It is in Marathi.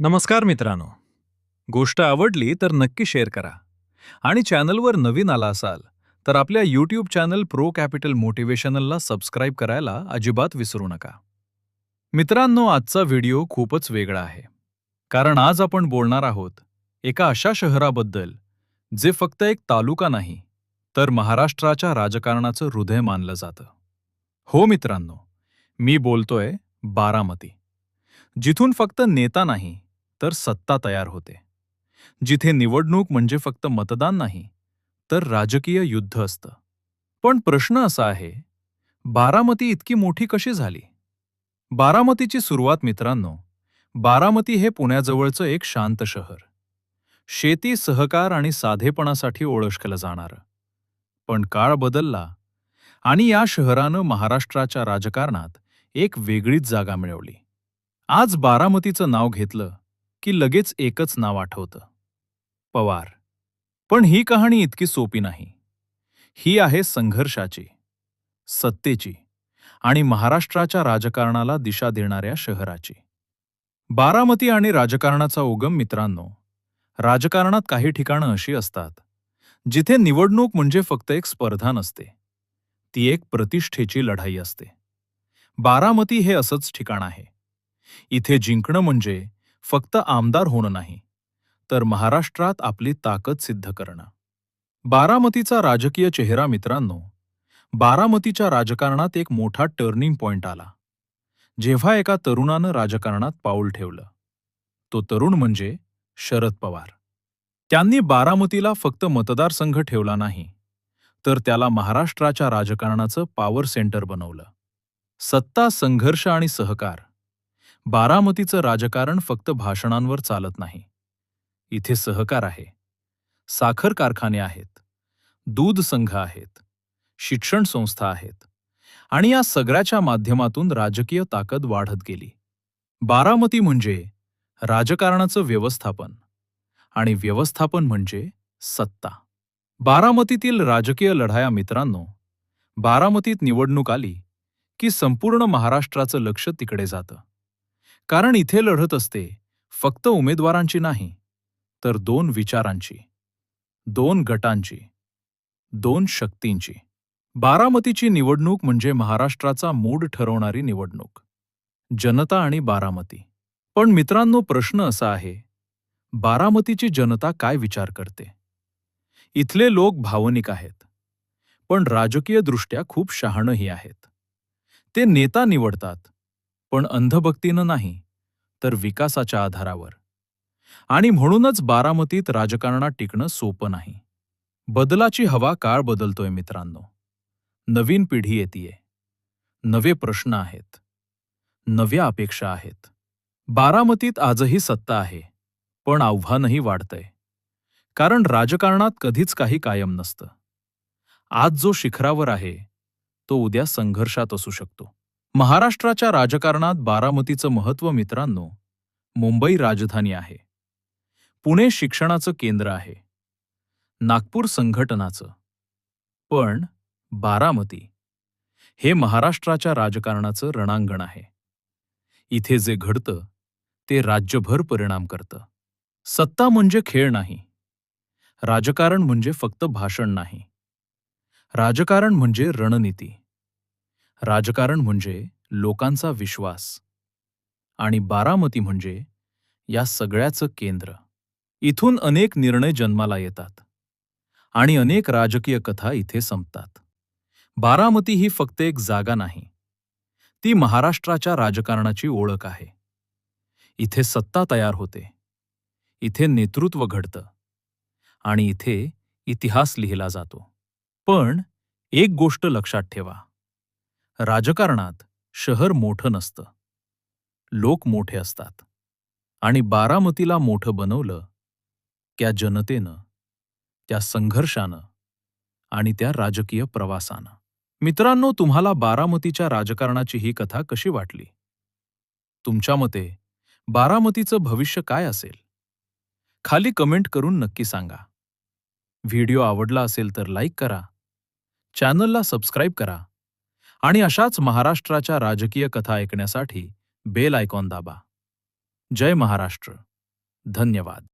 नमस्कार मित्रांनो. गोष्ट आवडली तर नक्की शेअर करा. आणि चॅनलवर नवीन आला असाल तर आपल्या यूट्यूब चॅनल प्रो कॅपिटल मोटिवेशनलला सबस्क्राईब करायला अजिबात विसरू नका. मित्रांनो आजचा व्हिडिओ खूपच वेगळा आहे. कारण आज आपण बोलणार आहोत एका अशा शहराबद्दल जे फक्त एक तालुका नाही तर महाराष्ट्राच्या राजकारणाचं हृदय मानलं जातं. हो मित्रांनो मी बोलतोय बारामती. जिथून फक्त नेता नाही तर सत्ता तयार होते. जिथे निवडणूक म्हणजे फक्त मतदान नाही तर राजकीय युद्ध असतं. पण प्रश्न असा आहे बारामती इतकी मोठी कशी झाली? बारामतीची सुरुवात मित्रांनो बारामती हे पुण्याजवळचं एक शांत शहर. शेती सहकार आणि साधेपणासाठी ओळखलं जाणारं. पण काळ बदलला आणि या शहरानं महाराष्ट्राच्या राजकारणात एक वेगळीच जागा मिळवली. आज बारामतीचं नाव घेतलं की लगेच एकच नाव आठवतं. पवार. पण ही कहाणी इतकी सोपी नाही. ही आहे संघर्षाची सत्तेची आणि महाराष्ट्राच्या राजकारणाला दिशा देणाऱ्या शहराची. बारामती आणि राजकारणाचा उगम मित्रांनो राजकारणात काही ठिकाणं अशी असतात जिथे निवडणूक म्हणजे फक्त एक स्पर्धा नसते ती एक प्रतिष्ठेची लढाई असते. बारामती हे असंच ठिकाण आहे. इथे जिंकणं म्हणजे फक्त आमदार होणं नाही तर महाराष्ट्रात आपली ताकद सिद्ध करणं. बारामतीचा राजकीय चेहरा मित्रांनो बारामतीच्या राजकारणात एक मोठा टर्निंग पॉइंट आला. जेव्हा एका तरुणानं राजकारणात पाऊल ठेवलं. तो तरुण म्हणजे शरद पवार. त्यांनी बारामतीला फक्त मतदारसंघ ठेवला नाही तर त्याला महाराष्ट्राच्या राजकारणाचं पॉवर सेंटर बनवलं. सत्ता संघर्ष आणि सहकार बारामतीचं राजकारण फक्त भाषणांवर चालत नाही. इथे सहकार आहे. साखर कारखाने आहेत. दूध संघ आहेत. शिक्षण संस्था आहेत. आणि या सगळ्याच्या माध्यमातून राजकीय ताकद वाढत गेली. बारामती म्हणजे राजकारणाचं व्यवस्थापन. आणि व्यवस्थापन म्हणजे सत्ता. बारामतीतील राजकीय लढाया मित्रांनो बारामतीत निवडणूक आली की संपूर्ण महाराष्ट्राचं लक्ष तिकडे जातं. कारण इथे लढत असते फक्त उमेदवारांची नाही तर दोन विचारांची दोन गटांची दोन शक्तींची. बारामतीची निवडणूक म्हणजे महाराष्ट्राचा मूड ठरवणारी निवडणूक जनता आणि बारामती. पण मित्रांनो प्रश्न असा आहे बारामतीची जनता काय विचार करते? इथले लोक भावनिक आहेत पण राजकीयदृष्ट्या खूप शहाणही आहेत. ते नेता निवडतात पण अंधभक्तीनं नाही तर विकासाच्या आधारावर. आणि म्हणूनच बारामतीत राजकारणात टिकणं सोपं नाही. बदलाची हवा काळ बदलतोय मित्रांनो. नवीन पिढी येतीये. नवे प्रश्न आहेत. नव्या अपेक्षा आहेत. बारामतीत आजही सत्ता आहे पण आव्हानही वाढतंय. कारण राजकारणात कधीच काही कायम नसतं. आज जो शिखरावर आहे तो उद्या संघर्षात असू शकतो. महाराष्ट्राच्या राजकारणात बारामतीचं महत्त्व मित्रांनो मुंबई राजधानी आहे. पुणे शिक्षणाचं केंद्र आहे. नागपूर संघटनाचं. पण बारामती हे महाराष्ट्राच्या राजकारणाचं रणांगण आहे. इथे जे घडतं ते राज्यभर परिणाम करतं. सत्ता म्हणजे खेळ नाही. राजकारण म्हणजे फक्त भाषण नाही. राजकारण म्हणजे रणनीती. राजकारण म्हणजे लोकांचा विश्वास आणि बारामती म्हणजे या सगळ्याचं केंद्र. इथून अनेक निर्णय जन्माला येतात आणि अनेक राजकीय कथा इथे संपतात. बारामती ही फक्त एक जागा नाही ती महाराष्ट्राच्या राजकारणाची ओळख आहे. इथे सत्ता तयार होते इथे नेतृत्व घडतं आणि इथे इतिहास लिहिला जातो. पण एक गोष्ट लक्षात ठेवा राजकारणात शहर मोठं नसतं. लोक मोठे असतात. आणि बारामतीला मोठं बनवलं त्या जनतेनं त्या संघर्षानं आणि त्या राजकीय प्रवासानं. मित्रांनो तुम्हाला बारामतीच्या राजकारणाची ही कथा कशी वाटली? तुमच्या मते बारामतीचं भविष्य काय असेल? खाली कमेंट करून नक्की सांगा. व्हिडिओ आवडला असेल तर लाईक करा. चॅनलला सबस्क्राईब करा. आणि अशाच महाराष्ट्राच्या राजकीय कथा ऐकण्यासाठी बेल आयकॉन दाबा. जय महाराष्ट्र. धन्यवाद.